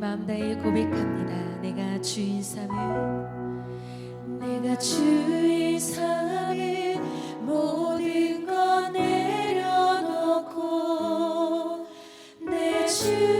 마음 다해 고백합니다. 내가 주인 삼은 내가 주인 삼은 모든 것 내려놓고 내 주.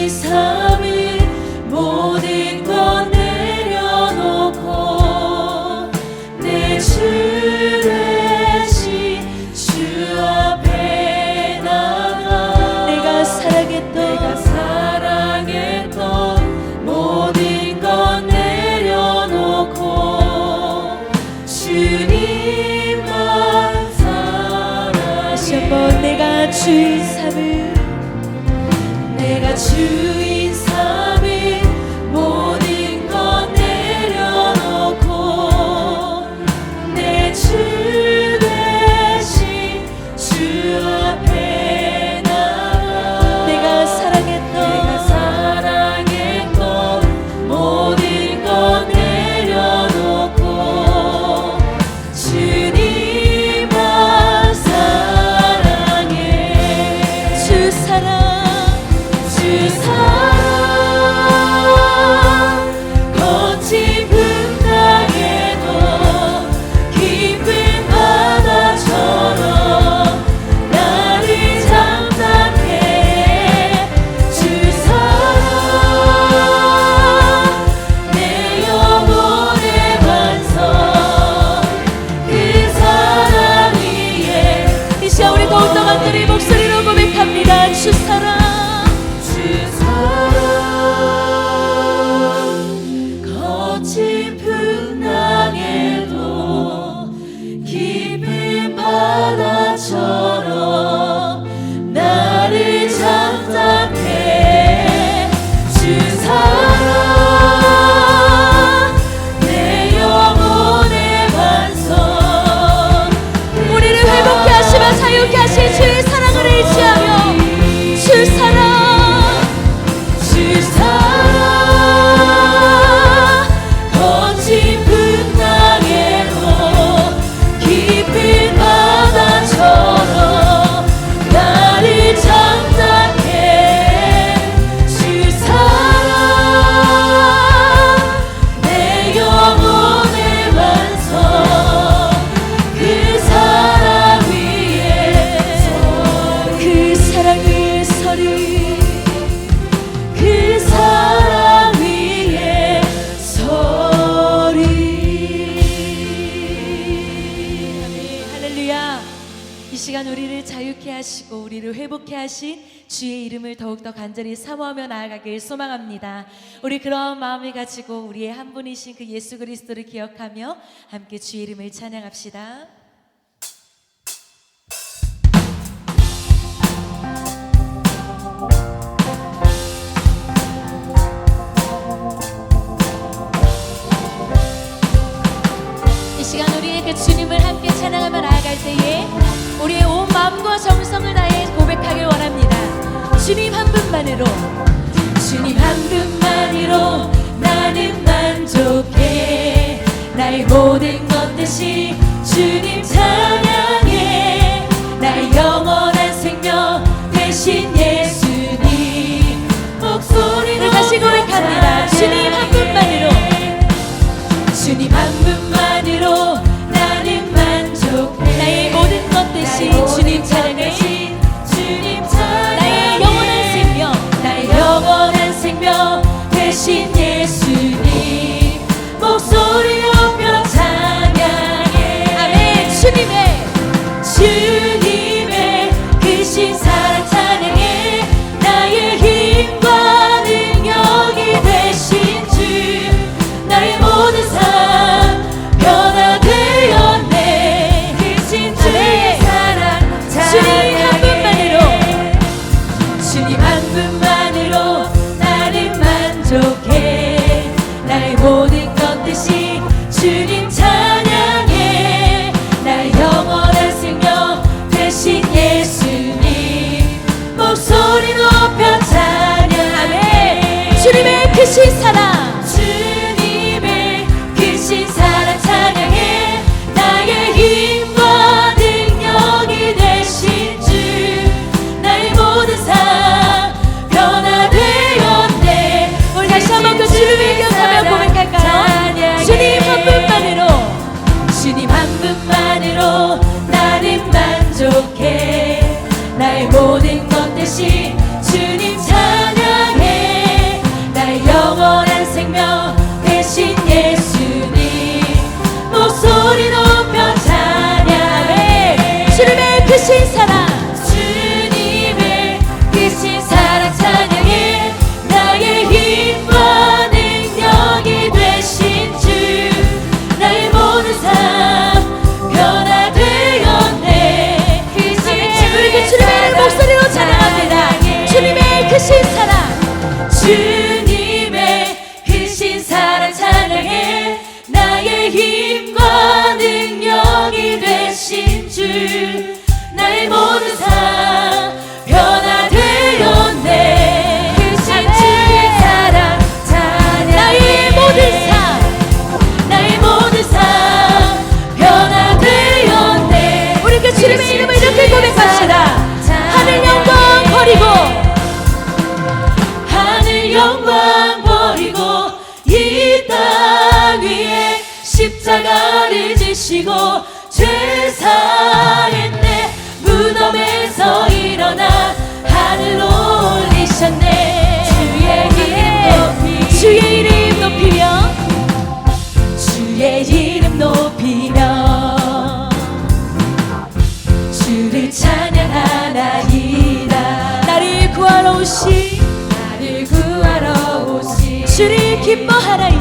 주의 이름을 더욱더 간절히 사모하며 나아가길 소망합니다. 우리 그런 마음을 가지고 우리의 한 분이신 그 예수 그리스도를 기억하며 함께 주의 이름을 찬양합시다. 시간 우리의 그 주님을 함께 찬양하며 나아갈 때에 우리의 온 마음과 정성을 나는 만족해. 나의 모든 것 대신 주님 신사 keep on hiding.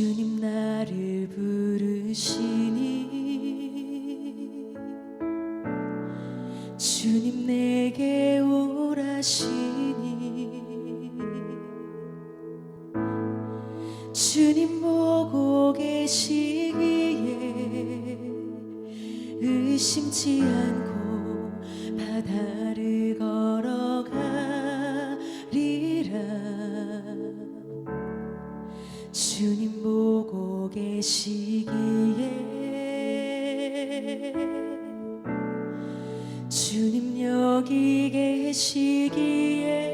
주님 나를 부르시 여기 계시기에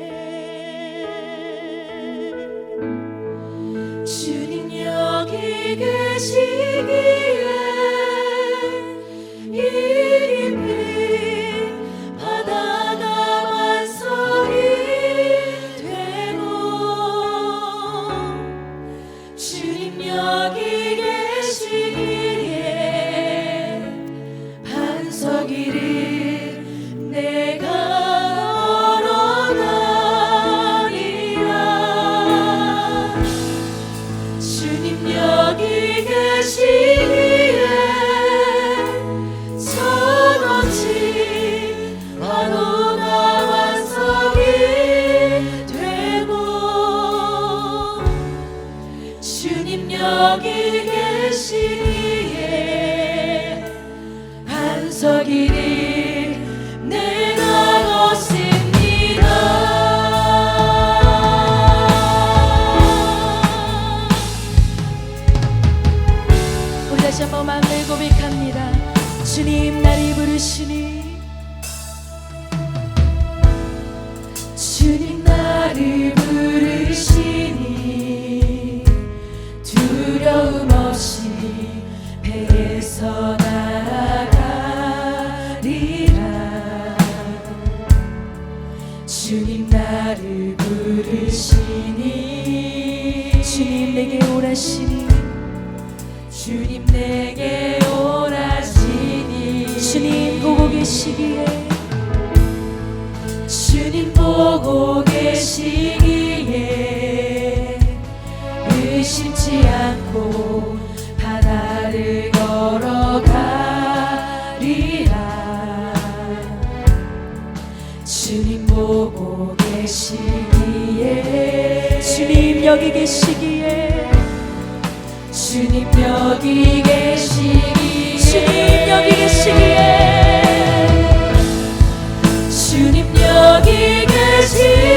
나를 부르시니 주님 내게 오라시니. 주님 내게 오라시니. 주님 보고 계시기에. 주님 보고 계시기에. 의심치 않고 계시기에 주님 여기 계시기에 주님 여기 계시기에 주님 여기 계시기에 주님 여기 계시기에.